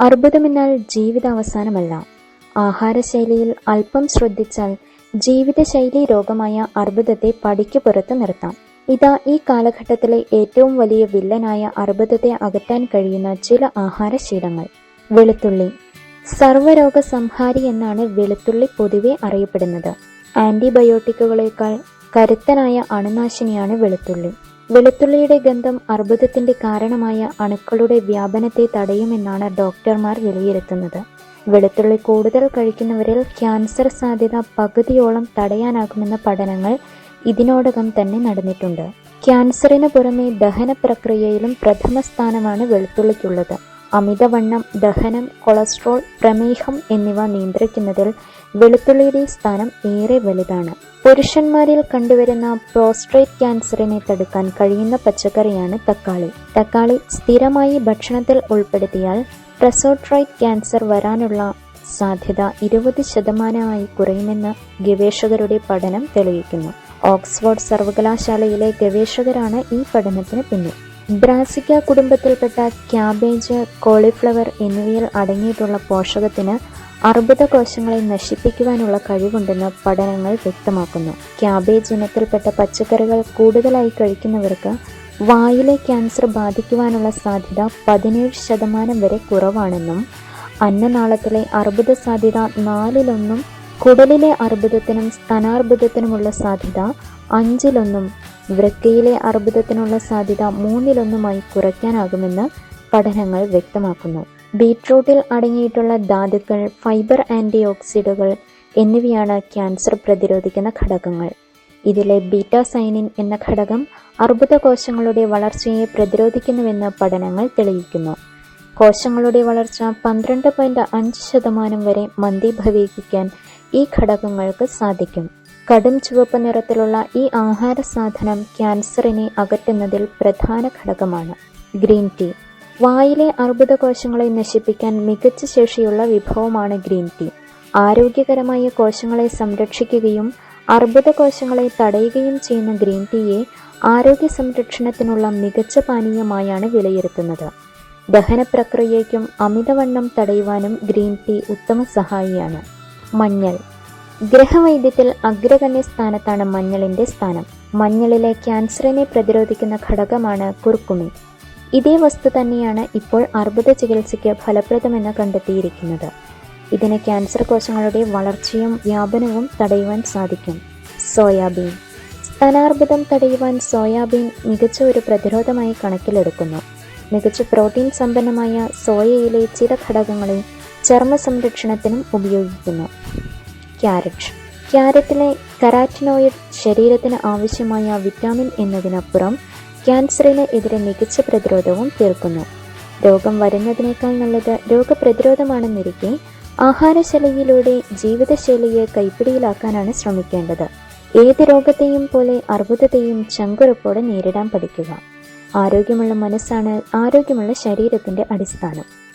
അർബുദമെന്നാൽ ജീവിതാവസാനമല്ല. ആഹാരശൈലിയിൽ അല്പം ശ്രദ്ധിച്ചാൽ ജീവിതശൈലി രോഗമായ അർബുദത്തെ പടിക്ക് പുറത്ത് നിർത്താം. ഇതാ ഈ കാലഘട്ടത്തിലെ ഏറ്റവും വലിയ വില്ലനായ അർബുദത്തെ അകറ്റാൻ കഴിയുന്ന ചില ആഹാരശീലങ്ങൾ. വെളുത്തുള്ളി. സർവരോഗ സംഹാരി എന്നാണ് വെളുത്തുള്ളി പൊതുവെ അറിയപ്പെടുന്നത്. ആന്റിബയോട്ടിക്കുകളേക്കാൾ കരുത്തനായ അണുനാശിനിയാണ് വെളുത്തുള്ളി. വെളുത്തുള്ളിയുടെ ഗന്ധം അർബുദത്തിന്റെ കാരണമായ അണുക്കളുടെ വ്യാപനത്തെ തടയുമെന്നാണ് ഡോക്ടർമാർ വിലയിരുത്തുന്നത്. വെളുത്തുള്ളി കൂടുതൽ കഴിക്കുന്നവരിൽ ക്യാൻസർ സാധ്യത പകുതിയോളം തടയാനാകുമെന്ന പഠനങ്ങൾ ഇതിനോടകം തന്നെ നടന്നിട്ടുണ്ട്. ക്യാൻസറിന് പുറമെ ദഹന പ്രക്രിയയിലും പ്രഥമ സ്ഥാനമാണ് വെളുത്തുള്ളിക്കുള്ളത്. അമിതവണ്ണം ദഹനം കൊളസ്ട്രോൾ പ്രമേഹം എന്നിവ നിയന്ത്രിക്കുന്നതിൽ വെളുത്തുള്ളിയുടെ സ്ഥാനം ഏറെ വലുതാണ്. പുരുഷന്മാരിൽ കണ്ടുവരുന്ന പ്രോസ്ട്രേറ്റ് ക്യാൻസറിനെ തടുക്കാൻ കഴിയുന്ന പച്ചക്കറിയാണ് തക്കാളി. തക്കാളി സ്ഥിരമായി ഭക്ഷണത്തിൽ ഉൾപ്പെടുത്തിയാൽ പ്രസോട്രൈറ്റ് ക്യാൻസർ വരാനുള്ള സാധ്യത ഇരുപത് ശതമാനമായി കുറയുമെന്ന് ഗവേഷകരുടെ പഠനം തെളിയിക്കുന്നു. ഓക്സ്ഫോർഡ് സർവകലാശാലയിലെ ഗവേഷകരാണ് ഈ പഠനത്തിന് പിന്നിൽ. ബ്രാസിക്ക കുടുംബത്തിൽപ്പെട്ട ക്യാബേജ് കോളിഫ്ലവർ എന്നിവയിൽ അടങ്ങിയിട്ടുള്ള പോഷകത്തിന് അർബുദ കോശങ്ങളെ നശിപ്പിക്കുവാനുള്ള കഴിവുണ്ടെന്ന് പഠനങ്ങൾ വ്യക്തമാക്കുന്നു. ക്യാബേജ് ഇനത്തിൽപ്പെട്ട പച്ചക്കറികൾ കൂടുതലായി കഴിക്കുന്നവർക്ക് വായിലെ ക്യാൻസർ ബാധിക്കുവാനുള്ള സാധ്യത പതിനേഴ് ശതമാനം വരെ കുറവാണെന്നും അന്നനാളത്തിലെ അർബുദ സാധ്യത നാലിലൊന്നും കുടലിലെ അർബുദത്തിനും സ്തനാർബുദത്തിനുമുള്ള സാധ്യത അഞ്ചിലൊന്നും വൃക്കയിലെ അർബുദത്തിനുള്ള സാധ്യത മൂന്നിലൊന്നുമായി കുറയ്ക്കാനാകുമെന്ന് പഠനങ്ങൾ വ്യക്തമാക്കുന്നു. ബീട്രൂട്ടിൽ അടങ്ങിയിട്ടുള്ള ധാതുക്കൾ ഫൈബർ ആന്റി ഓക്സിഡുകൾ എന്നിവയാണ് ക്യാൻസർ പ്രതിരോധിക്കുന്ന ഘടകങ്ങൾ. ഇതിലെ ബീറ്റാസൈനിൻ എന്ന ഘടകം അർബുദ കോശങ്ങളുടെ വളർച്ചയെ പ്രതിരോധിക്കുന്നുവെന്ന് പഠനങ്ങൾ തെളിയിക്കുന്നു. കോശങ്ങളുടെ വളർച്ച പന്ത്രണ്ട് പോയിന്റ് അഞ്ച് ശതമാനം വരെ മന്ദീഭവിപ്പിക്കാൻ ഈ ഘടകങ്ങൾക്ക് സാധിക്കും. കടും ചുവപ്പ് നിറത്തിലുള്ള ഈ ആഹാര സാധനം ക്യാൻസറിനെ അകറ്റുന്നതിൽ പ്രധാന ഘടകമാണ്. Green tea. വായിലെ അർബുദ കോശങ്ങളെ നശിപ്പിക്കാൻ മികച്ച ശേഷിയുള്ള വിഭവമാണ് ഗ്രീൻ ടീ. ആരോഗ്യകരമായ കോശങ്ങളെ സംരക്ഷിക്കുകയും അർബുദ കോശങ്ങളെ തടയുകയും ചെയ്യുന്ന ഗ്രീൻ ടീയെ ആരോഗ്യ സംരക്ഷണത്തിനുള്ള മികച്ച പാനീയമായാണ് വിലയിരുത്തുന്നത്. ദഹന പ്രക്രിയയ്ക്കും അമിതവണ്ണം തടയുവാനും ഗ്രീൻ ടീ ഉത്തമ സഹായിയാണ്. മഞ്ഞൾ. ഗ്രഹവൈദ്യത്തിൽ അഗ്രഗണ്യ സ്ഥാനത്താണ് മഞ്ഞളിന്റെ സ്ഥാനം. മഞ്ഞളിലെ ക്യാൻസറിനെ പ്രതിരോധിക്കുന്ന ഘടകമാണ് കുർക്കുമിൻ ഇതേ വസ്തു തന്നെയാണ് ഇപ്പോൾ അർബുദ ചികിത്സയ്ക്ക് ഫലപ്രദമെന്ന് കണ്ടെത്തിയിരിക്കുന്നത്. ഇതിന് ക്യാൻസർ കോശങ്ങളുടെ വളർച്ചയും വ്യാപനവും തടയുവാൻ സാധിക്കും. സോയാബീൻ. സ്തനാർബുദം തടയുവാൻ സോയാബീൻ മികച്ച ഒരു പ്രതിരോധമായി കണക്കിലെടുക്കുന്നു. മികച്ച പ്രോട്ടീൻ സമ്പന്നമായ സോയയിലെ ചില ഘടകങ്ങളെ ചർമ്മ സംരക്ഷണത്തിനും ഉപയോഗിക്കുന്നു. ക്യാരറ്റ്. ക്യാരറ്റിലെ കരാറ്റിനോയിഡ് ശരീരത്തിന് ആവശ്യമായ വിറ്റാമിൻ എന്നതിനപ്പുറം ക്യാൻസറിന് എതിരെ മികച്ച പ്രതിരോധവും തീർക്കുന്നു. രോഗം വരുന്നതിനേക്കാൾ നല്ലത് രോഗപ്രതിരോധമാണെന്നിരിക്കെ ആഹാരശൈലിയിലൂടെ ജീവിതശൈലിയെ കൈപ്പിടിയിലാക്കാനാണ് ശ്രമിക്കേണ്ടത്. ഏത് രോഗത്തെയും പോലെ അർബുദത്തെയും ചങ്കുറപ്പോടെ നേരിടാൻ പഠിക്കുക. ആരോഗ്യമുള്ള മനസ്സാണ് ആരോഗ്യമുള്ള ശരീരത്തിന്റെ അടിസ്ഥാനം.